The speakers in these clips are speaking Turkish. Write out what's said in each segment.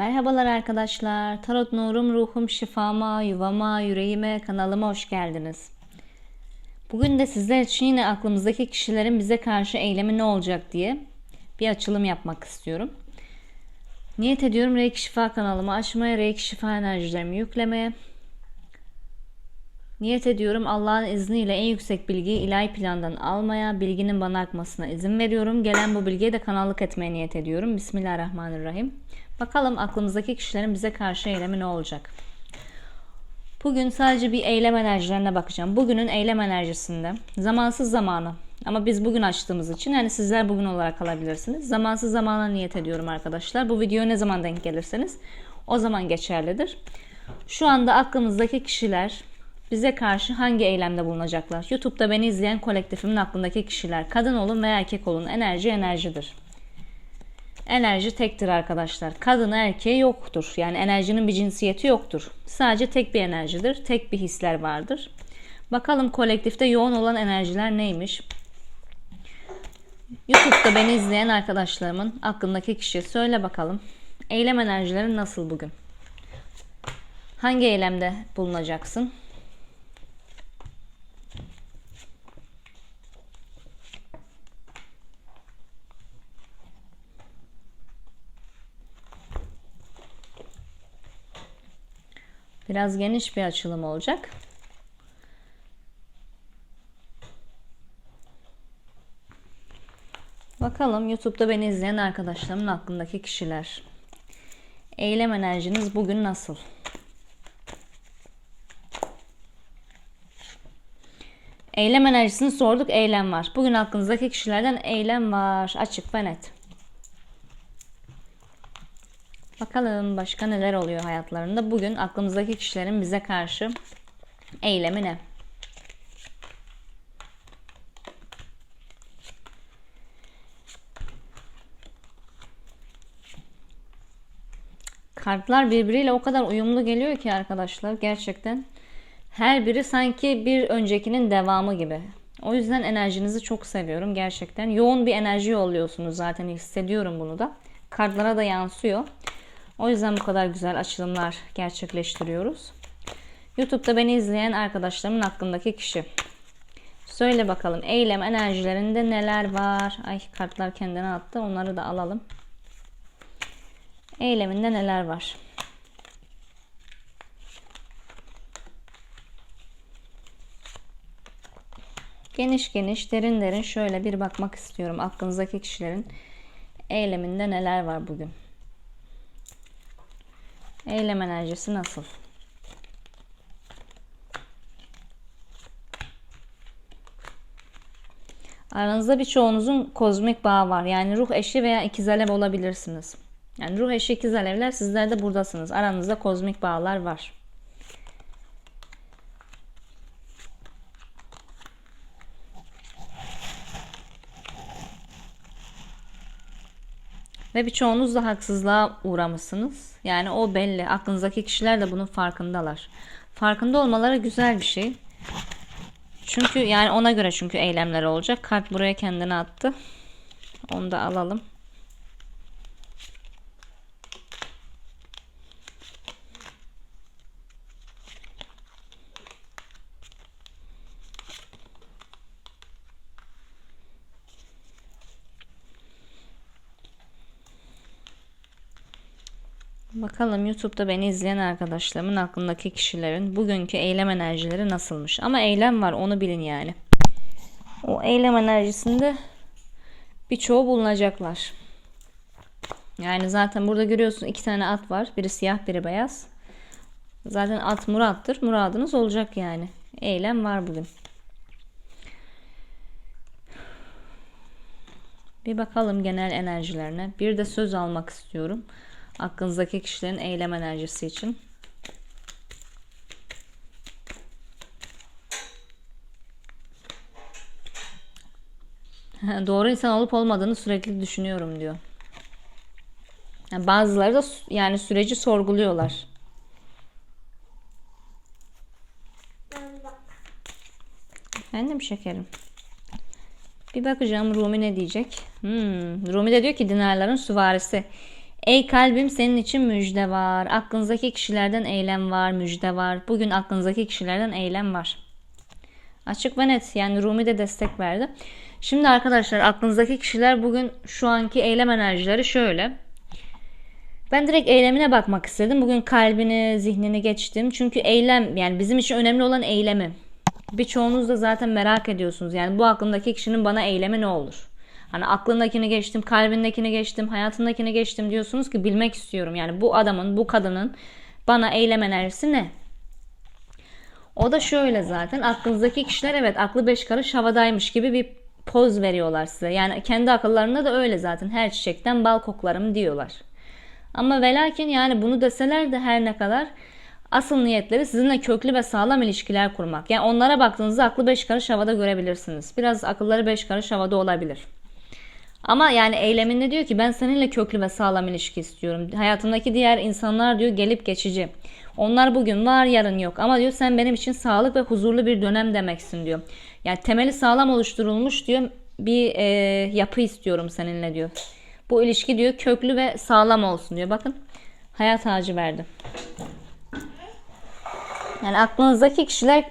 Merhabalar arkadaşlar. Tarot nurum, ruhum, şifama, yuvama, yüreğime, kanalıma hoş geldiniz. Bugün de sizler için yine aklımızdaki kişilerin bize karşı eylemi ne olacak diye bir açılım yapmak istiyorum. Niyet ediyorum Reiki Şifa kanalımı açmaya, Reiki Şifa enerjilerimi yüklemeye. Niyet ediyorum Allah'ın izniyle en yüksek bilgiyi ilahi plandan almaya, bilginin bana akmasına izin veriyorum. Gelen bu bilgiye de kanallık etmeye niyet ediyorum. Bismillahirrahmanirrahim. Bakalım aklımızdaki kişilerin bize karşı eylemi ne olacak? Bugün sadece bir eylem enerjilerine bakacağım. Bugünün eylem enerjisinde zamansız zamanı ama biz bugün açtığımız için yani sizler bugün olarak alabilirsiniz. Zamansız zamana niyet ediyorum arkadaşlar. Bu video ne zaman denk gelirseniz o zaman geçerlidir. Şu anda aklımızdaki kişiler bize karşı hangi eylemde bulunacaklar? YouTube'da beni izleyen kolektifimin aklındaki kişiler kadın olun veya erkek olun enerji enerjidir. Enerji tektir arkadaşlar. Kadın erkeği yoktur. Yani enerjinin bir cinsiyeti yoktur. Sadece tek bir enerjidir. Tek bir hisler vardır. Bakalım kolektifte yoğun olan enerjiler neymiş? YouTube'da beni izleyen arkadaşlarımın aklındaki kişi söyle bakalım. Eylem enerjileri nasıl bugün? Hangi eylemde bulunacaksın? Biraz geniş bir açılım olacak. Bakalım YouTube'da beni izleyen arkadaşlarımın aklındaki kişiler. Eylem enerjiniz bugün nasıl? Eylem enerjisini sorduk. Eylem var. Bugün aklınızdaki kişilerden eylem var. Açık ve net. Bakalım başka neler oluyor hayatlarında. Bugün aklımızdaki kişilerin bize karşı eylemi ne? Kartlar birbiriyle o kadar uyumlu geliyor ki arkadaşlar gerçekten. Her biri sanki bir öncekinin devamı gibi. O yüzden enerjinizi çok seviyorum gerçekten. Yoğun bir enerji yolluyorsunuz zaten hissediyorum bunu da. Kartlara da yansıyor. O yüzden bu kadar güzel açılımlar gerçekleştiriyoruz. YouTube'da beni izleyen arkadaşlarımın aklındaki kişi. Söyle bakalım eylem enerjilerinde neler var? Ay kartlar kendine attı. Onları da alalım. Eyleminde neler var? Geniş geniş, derin derin şöyle bir bakmak istiyorum. Aklınızdaki kişilerin eyleminde neler var bugün? Eylem enerjisi nasıl? Aranızda birçoğunuzun kozmik bağı var. Yani ruh eşi veya ikiz alev olabilirsiniz. Yani ruh eşi ikiz alevler sizler de buradasınız. Aranızda kozmik bağlar var. Ve birçoğunuz da haksızlığa uğramışsınız. Yani o belli. Aklınızdaki kişiler de bunun farkındalar. Farkında olmaları güzel bir şey. Çünkü yani ona göre çünkü eylemler olacak. Kart buraya kendini attı. Onu da alalım. Bakalım YouTube'da beni izleyen arkadaşlarımın aklındaki kişilerin bugünkü eylem enerjileri nasılmış. Ama eylem var onu bilin yani. O eylem enerjisinde birçoğu bulunacaklar. Yani zaten burada görüyorsun iki tane at var. Biri siyah biri beyaz. Zaten at murattır. Muradınız olacak yani. Eylem var bugün. Bir bakalım genel enerjilerine. Bir de söz almak istiyorum. Aklınızdaki kişilerin eylem enerjisi için. Doğru insan olup olmadığını sürekli düşünüyorum diyor. Yani bazıları da yani süreci sorguluyorlar. Efendim şekerim. Bir bakacağım Rumi ne diyecek. Hmm, Rumi de diyor ki dinarların süvarisi. Ey kalbim senin için müjde var. Aklınızdaki kişilerden eylem var, müjde var. Bugün aklınızdaki kişilerden eylem var. Açık ve net. Yani Rumi de destek verdi. Şimdi arkadaşlar aklınızdaki kişiler bugün şu anki eylem enerjileri şöyle. Ben direkt eylemine bakmak istedim. Bugün kalbini, zihnini geçtim. Çünkü eylem yani bizim için önemli olan eylemi. Birçoğunuz da zaten merak ediyorsunuz. Yani bu aklımdaki kişinin bana eylemi ne olur? Hani aklındakini geçtim, kalbindekini geçtim, hayatındakini geçtim diyorsunuz ki bilmek istiyorum. Yani bu adamın, bu kadının bana eylem enerjisi ne? O da şöyle zaten aklınızdaki kişiler evet aklı beş karış havadaymış gibi bir poz veriyorlar size. Yani kendi akıllarında da öyle zaten her çiçekten bal koklarım diyorlar. Ama ve lakin yani bunu deseler de her ne kadar asıl niyetleri sizinle köklü ve sağlam ilişkiler kurmak. Yani onlara baktığınızda aklı beş karış havada görebilirsiniz. Biraz akılları beş karış havada olabilir. Ama yani eyleminde diyor ki ben seninle köklü ve sağlam ilişki istiyorum. Hayatımdaki diğer insanlar diyor gelip geçici. Onlar bugün var yarın yok ama diyor sen benim için sağlık ve huzurlu bir dönem demeksin diyor. Yani temeli sağlam oluşturulmuş diyor bir e, yapı istiyorum seninle diyor. Bu ilişki diyor köklü ve sağlam olsun diyor. Bakın hayat ağacı verdi. Yani aklınızdaki kişiler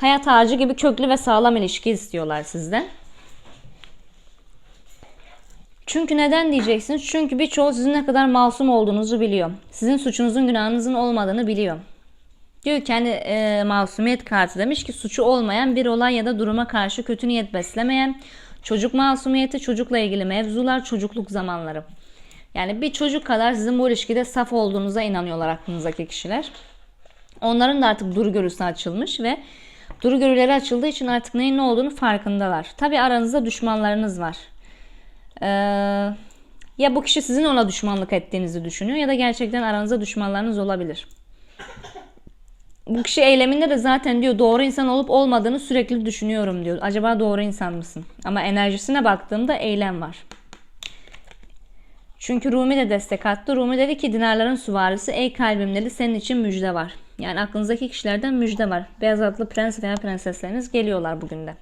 hayat ağacı gibi köklü ve sağlam ilişki istiyorlar sizden. Çünkü neden diyeceksiniz? Çünkü birçoğu sizin ne kadar masum olduğunuzu biliyor. Sizin suçunuzun günahınızın olmadığını biliyor. Diyor ki hani e, masumiyet kartı demiş ki suçu olmayan bir olay ya da duruma karşı kötü niyet beslemeyen, çocuk masumiyeti, çocukla ilgili mevzular, çocukluk zamanları. Yani bir çocuk kadar sizin bu ilişkide saf olduğunuza inanıyorlar aklınızdaki kişiler. Onların da artık duru görüsü açılmış ve duru görüleri açıldığı için artık neyin ne olduğunu farkındalar. Tabi aranızda düşmanlarınız var. Ee, ya bu kişi sizin ona düşmanlık ettiğinizi düşünüyor ya da gerçekten aranızda düşmanlarınız olabilir. Bu kişi eyleminde de zaten diyor doğru insan olup olmadığını sürekli düşünüyorum diyor. Acaba doğru insan mısın? Ama enerjisine baktığımda eylem var. Çünkü Rumi de destek attı. Rumi dedi ki dinarların süvarisi ey kalbim dedi senin için müjde var. Yani aklınızdaki kişilerden müjde var. Beyaz atlı prens veya prensesleriniz geliyorlar bugün de.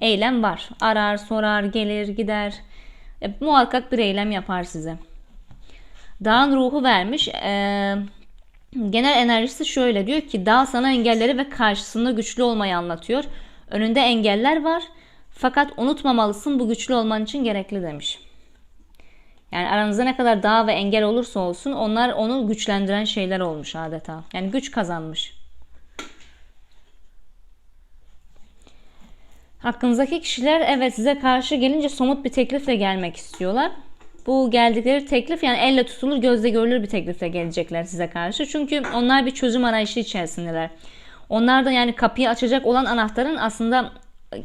Eylem var. Arar, sorar, gelir, gider. E, muhakkak bir eylem yapar size. Dağın ruhu vermiş. E, genel enerjisi şöyle diyor ki dağ sana engelleri ve karşısında güçlü olmayı anlatıyor. Önünde engeller var. Fakat unutmamalısın bu güçlü olman için gerekli demiş. Yani aranızda ne kadar dağ ve engel olursa olsun onlar onu güçlendiren şeyler olmuş adeta. Yani güç kazanmış. Hakkınızdaki kişiler evet size karşı gelince somut bir teklifle gelmek istiyorlar. Bu geldikleri teklif yani elle tutulur gözle görülür bir teklifle gelecekler size karşı. Çünkü onlar bir çözüm arayışı içerisindeler. Onlar da yani kapıyı açacak olan anahtarın aslında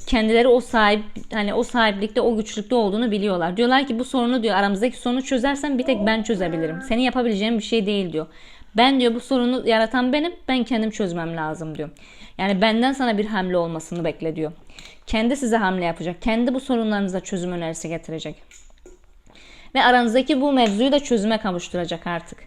kendileri o sahip hani o sahiplikte o güçlükte olduğunu biliyorlar. Diyorlar ki bu sorunu diyor aramızdaki sorunu çözersen bir tek ben çözebilirim. Senin yapabileceğin bir şey değil diyor. Ben diyor bu sorunu yaratan benim. Ben kendim çözmem lazım diyor. Yani benden sana bir hamle olmasını bekle diyor. Kendi size hamle yapacak. Kendi bu sorunlarınıza çözüm önerisi getirecek. Ve aranızdaki bu mevzuyu da çözüme kavuşturacak artık.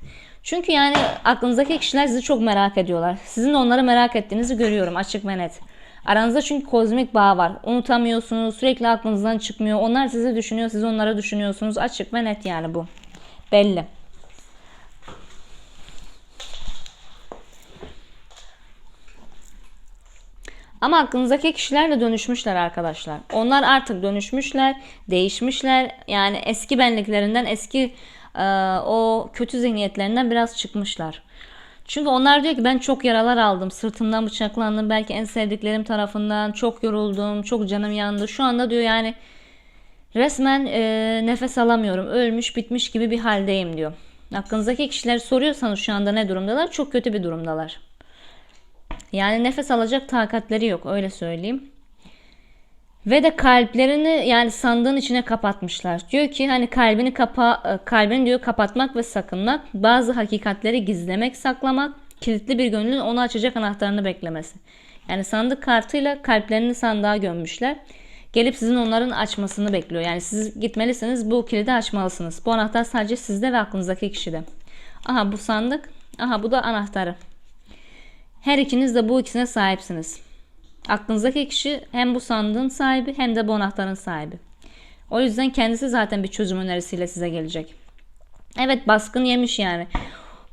Çünkü yani aklınızdaki kişiler sizi çok merak ediyorlar. Sizin de onları merak ettiğinizi görüyorum açık ve net. Aranızda çünkü kozmik bağ var. Unutamıyorsunuz. Sürekli aklınızdan çıkmıyor. Onlar sizi düşünüyor. Siz onları düşünüyorsunuz. Açık ve net yani bu. Belli. Ama aklınızdaki kişiler de dönüşmüşler arkadaşlar. Onlar artık dönüşmüşler, değişmişler. Yani eski benliklerinden, eski e, o kötü zihniyetlerinden biraz çıkmışlar. Çünkü onlar diyor ki ben çok yaralar aldım. Sırtımdan bıçaklandım. Belki en sevdiklerim tarafından. Çok yoruldum. Çok canım yandı. Şu anda diyor yani resmen e, nefes alamıyorum. Ölmüş bitmiş gibi bir haldeyim diyor. Aklınızdaki kişiler soruyorsanız şu anda ne durumdalar? Çok kötü bir durumdalar. Yani nefes alacak takatleri yok öyle söyleyeyim. Ve de kalplerini yani sandığın içine kapatmışlar. Diyor ki hani kalbini kapa e, kalbini diyor kapatmak ve sakınmak, bazı hakikatleri gizlemek, saklamak, kilitli bir gönlün onu açacak anahtarını beklemesi. Yani sandık kartıyla kalplerini sandığa gömmüşler. Gelip sizin onların açmasını bekliyor. Yani siz gitmelisiniz bu kilidi açmalısınız. Bu anahtar sadece sizde ve aklınızdaki kişide. Aha bu sandık. Aha bu da anahtarı. Her ikiniz de bu ikisine sahipsiniz. Aklınızdaki kişi hem bu sandığın sahibi hem de bu anahtarın sahibi. O yüzden kendisi zaten bir çözüm önerisiyle size gelecek. Evet baskın yemiş yani.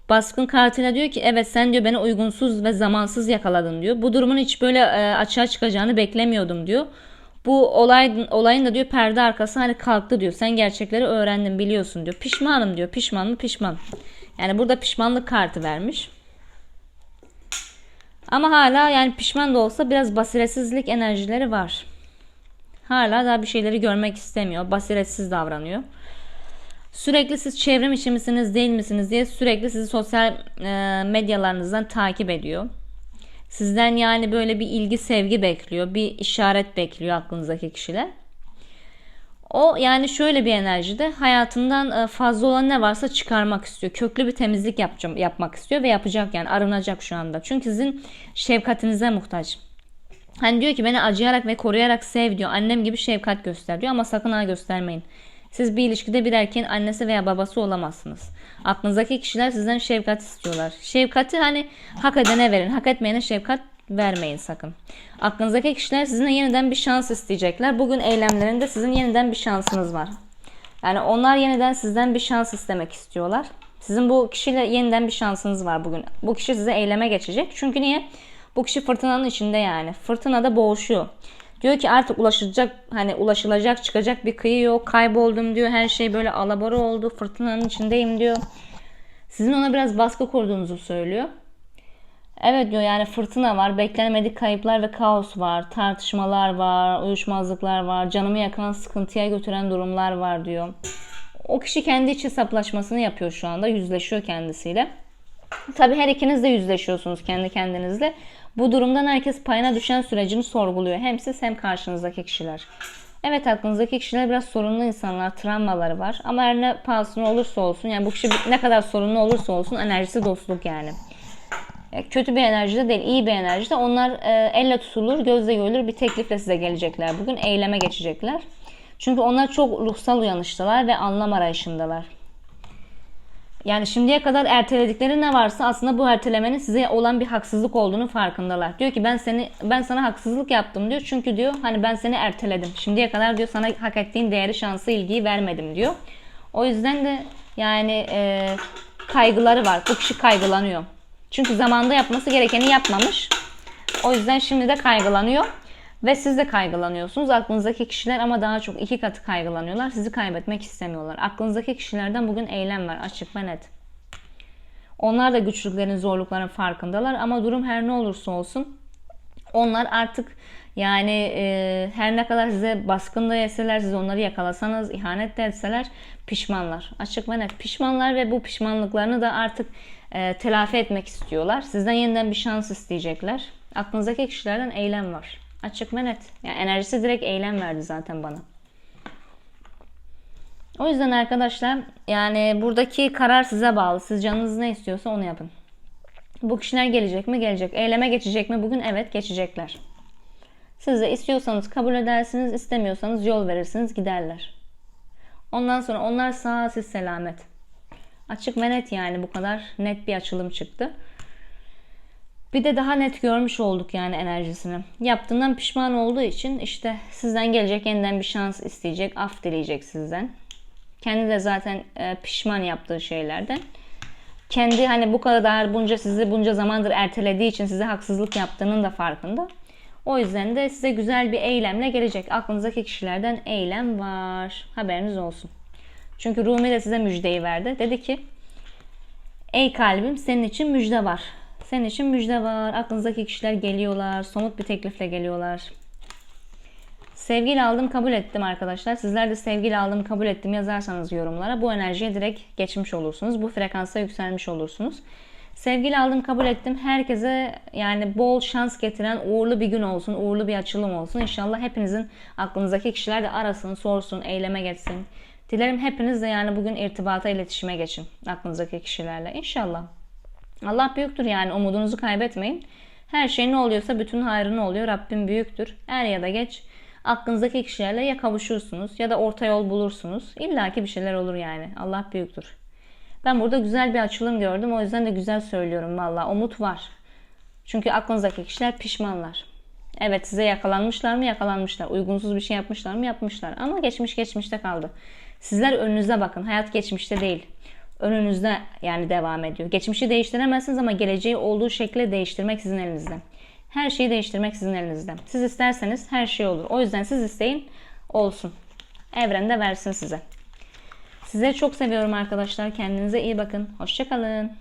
Baskın kartıyla diyor ki evet sen diyor beni uygunsuz ve zamansız yakaladın diyor. Bu durumun hiç böyle e, açığa çıkacağını beklemiyordum diyor. Bu olay olayın da diyor perde arkası hani kalktı diyor. Sen gerçekleri öğrendin biliyorsun diyor. Pişmanım diyor. Pişman mı? Pişman. Yani burada pişmanlık kartı vermiş. Ama hala yani pişman da olsa biraz basiretsizlik enerjileri var. Hala daha bir şeyleri görmek istemiyor. Basiretsiz davranıyor. Sürekli siz çevrim içi misiniz değil misiniz diye sürekli sizi sosyal e, medyalarınızdan takip ediyor. Sizden yani böyle bir ilgi sevgi bekliyor. Bir işaret bekliyor aklınızdaki kişiler. O yani şöyle bir enerjide hayatından e, fazla olan ne varsa çıkarmak istiyor. Köklü bir temizlik yapacağım, yapmak istiyor ve yapacak yani arınacak şu anda. Çünkü sizin şefkatinize muhtaç. Hani diyor ki beni acıyarak ve koruyarak sev diyor. Annem gibi şefkat göster diyor ama sakın ha göstermeyin. Siz bir ilişkide bir erkeğin annesi veya babası olamazsınız. Aklınızdaki kişiler sizden şefkat istiyorlar. Şefkati hani hak edene verin. Hak etmeyene şefkat vermeyin sakın. Aklınızdaki kişiler sizinle yeniden bir şans isteyecekler. Bugün eylemlerinde sizin yeniden bir şansınız var. Yani onlar yeniden sizden bir şans istemek istiyorlar. Sizin bu kişiyle yeniden bir şansınız var bugün. Bu kişi size eyleme geçecek. Çünkü niye? Bu kişi fırtınanın içinde yani. Fırtınada boğuşuyor. Diyor ki artık ulaşılacak hani ulaşılacak çıkacak bir kıyı yok. Kayboldum diyor. Her şey böyle alabora oldu. Fırtınanın içindeyim diyor. Sizin ona biraz baskı kurduğunuzu söylüyor. Evet diyor yani fırtına var, beklenmedik kayıplar ve kaos var, tartışmalar var, uyuşmazlıklar var, canımı yakan, sıkıntıya götüren durumlar var diyor. O kişi kendi iç hesaplaşmasını yapıyor şu anda, yüzleşiyor kendisiyle. Tabii her ikiniz de yüzleşiyorsunuz kendi kendinizle. Bu durumdan herkes payına düşen sürecini sorguluyor. Hem siz hem karşınızdaki kişiler. Evet aklınızdaki kişiler biraz sorunlu insanlar, travmaları var. Ama her ne pahasına olursa olsun, yani bu kişi ne kadar sorunlu olursa olsun enerjisi dostluk yani. E, kötü bir enerjide değil, iyi bir enerjide. Onlar e, elle tutulur, gözle görülür bir teklifle size gelecekler. Bugün eyleme geçecekler. Çünkü onlar çok ruhsal uyanıştalar ve anlam arayışındalar. Yani şimdiye kadar erteledikleri ne varsa aslında bu ertelemenin size olan bir haksızlık olduğunu farkındalar. Diyor ki ben seni ben sana haksızlık yaptım diyor. Çünkü diyor hani ben seni erteledim. Şimdiye kadar diyor sana hak ettiğin değeri, şansı, ilgiyi vermedim diyor. O yüzden de yani e, kaygıları var. Bu kişi kaygılanıyor. Çünkü zamanda yapması gerekeni yapmamış. O yüzden şimdi de kaygılanıyor. Ve siz de kaygılanıyorsunuz. Aklınızdaki kişiler ama daha çok iki katı kaygılanıyorlar. Sizi kaybetmek istemiyorlar. Aklınızdaki kişilerden bugün eylem var. Açık ve net. Onlar da güçlüklerin, zorlukların farkındalar. Ama durum her ne olursa olsun onlar artık yani e, her ne kadar size baskın da siz onları yakalasanız, ihanet etseler pişmanlar. Açık ve net pişmanlar ve bu pişmanlıklarını da artık e, telafi etmek istiyorlar. Sizden yeniden bir şans isteyecekler. Aklınızdaki kişilerden eylem var. Açık ve net. Yani enerjisi direkt eylem verdi zaten bana. O yüzden arkadaşlar yani buradaki karar size bağlı. Siz canınız ne istiyorsa onu yapın. Bu kişiler gelecek mi? Gelecek. Eyleme geçecek mi? Bugün evet geçecekler. Siz istiyorsanız kabul edersiniz, istemiyorsanız yol verirsiniz, giderler. Ondan sonra onlar sağ, siz selamet. Açık ve net yani bu kadar net bir açılım çıktı. Bir de daha net görmüş olduk yani enerjisini. Yaptığından pişman olduğu için işte sizden gelecek yeniden bir şans isteyecek, af dileyecek sizden. Kendi de zaten e, pişman yaptığı şeylerden. Kendi hani bu kadar bunca sizi bunca zamandır ertelediği için size haksızlık yaptığının da farkında. O yüzden de size güzel bir eylemle gelecek. Aklınızdaki kişilerden eylem var. Haberiniz olsun. Çünkü Rumi de size müjdeyi verdi. Dedi ki Ey kalbim senin için müjde var. Senin için müjde var. Aklınızdaki kişiler geliyorlar. Somut bir teklifle geliyorlar. Sevgiyle aldım kabul ettim arkadaşlar. Sizler de sevgiyle aldım kabul ettim yazarsanız yorumlara bu enerjiye direkt geçmiş olursunuz. Bu frekansa yükselmiş olursunuz. Sevgiyle aldım kabul ettim. Herkese yani bol şans getiren uğurlu bir gün olsun. Uğurlu bir açılım olsun. İnşallah hepinizin aklınızdaki kişiler de arasın, sorsun, eyleme geçsin. Dilerim hepiniz de yani bugün irtibata, iletişime geçin aklınızdaki kişilerle. İnşallah. Allah büyüktür yani umudunuzu kaybetmeyin. Her şey ne oluyorsa bütün hayrını oluyor. Rabbim büyüktür. Er ya da geç aklınızdaki kişilerle ya kavuşursunuz ya da orta yol bulursunuz. İlla ki bir şeyler olur yani. Allah büyüktür. Ben burada güzel bir açılım gördüm. O yüzden de güzel söylüyorum valla. Umut var. Çünkü aklınızdaki kişiler pişmanlar. Evet size yakalanmışlar mı? Yakalanmışlar. Uygunsuz bir şey yapmışlar mı? Yapmışlar. Ama geçmiş geçmişte kaldı. Sizler önünüze bakın. Hayat geçmişte değil. önünüzde yani devam ediyor. Geçmişi değiştiremezsiniz ama geleceği olduğu şekilde değiştirmek sizin elinizde. Her şeyi değiştirmek sizin elinizde. Siz isterseniz her şey olur. O yüzden siz isteyin olsun. Evren de versin size. Size çok seviyorum arkadaşlar. Kendinize iyi bakın. Hoşçakalın.